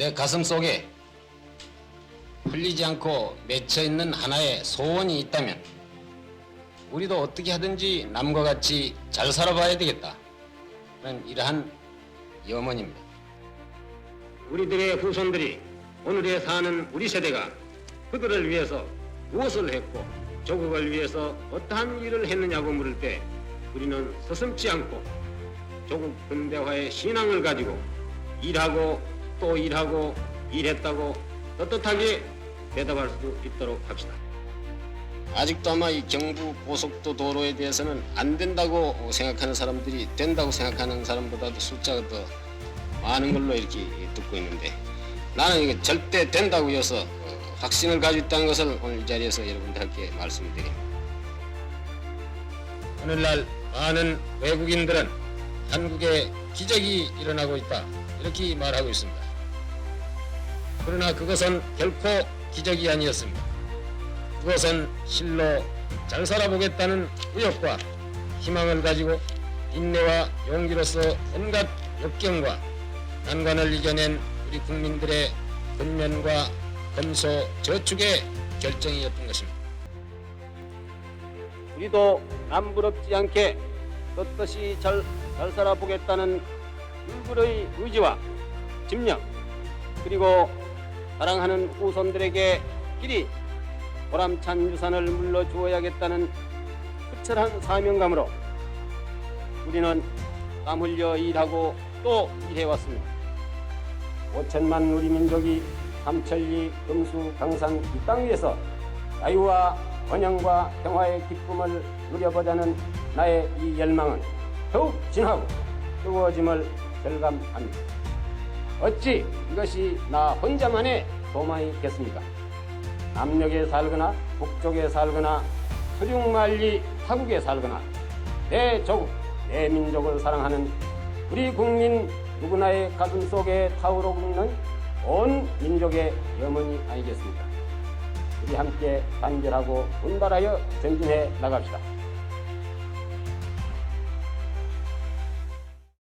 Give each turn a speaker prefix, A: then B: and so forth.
A: 내 가슴 속에 풀리지 않고 맺혀 있는 하나의 소원이 있다면 우리도 어떻게 하든지 남과 같이 잘 살아봐야 되겠다. 는 이러한 염원입니다. 우리들의 후손들이 오늘에 사는 우리 세대가 그들을 위해서 무엇을 했고 조국을 위해서 어떠한 일을 했느냐고 물을 때 우리는 서슴지 않고 조국 근대화의 신앙을 가지고 일하고 또 일하고 일했다고 떳떳하게 대답할 수 있도록 합시다. 아직도 아마 이 경부 고속도 도로에 대해서는 안 된다고 생각하는 사람들이 된다고 생각하는 사람보다도 숫자가 더 많은 걸로 이렇게 듣고 있는데 나는 이거 절대 된다고 해서 어, 확신을 가지고 있다는 것을 오늘 이 자리에서 여러분들께 말씀드립니다. 오늘날 많은 외국인들은 한국에 기적이 일어나고 있다 이렇게 말하고 있습니다. 그러나 그것은 결코 기적이 아니었습니다. 그것은 실로 잘 살아보겠다는 의욕과 희망을 가지고 인내와 용기로서 온갖 역경과 난관을 이겨낸 우리 국민들의 근면과 검소 저축의 결정이었던 것입니다. 우리도 남부럽지 않게 떳떳이 잘, 잘 살아보겠다는 불굴의 의지와 집념 그리고 사랑하는 후손들에게 길이 보람찬 유산을 물러주어야겠다는 투철한 사명감으로 우리는 땀 흘려 일하고 또 일해왔습니다. 5천만 우리 민족이 삼천리, 금수, 강산 이 땅 위에서 자유와 번영과 평화의 기쁨을 누려보자는 나의 이 열망은 더욱 진하고 뜨거워짐을 절감합니다. 어찌 이것이 나 혼자만의 소망이겠습니까? 남녘에 살거나 북쪽에 살거나 수륙만리 타국에 살거나 내 조국, 내 민족을 사랑하는 우리 국민 누구나의 가슴 속에 타오르고 있는 온 민족의 염원이 아니겠습니까? 우리 함께 단결하고 분발하여 전진해 나갑시다.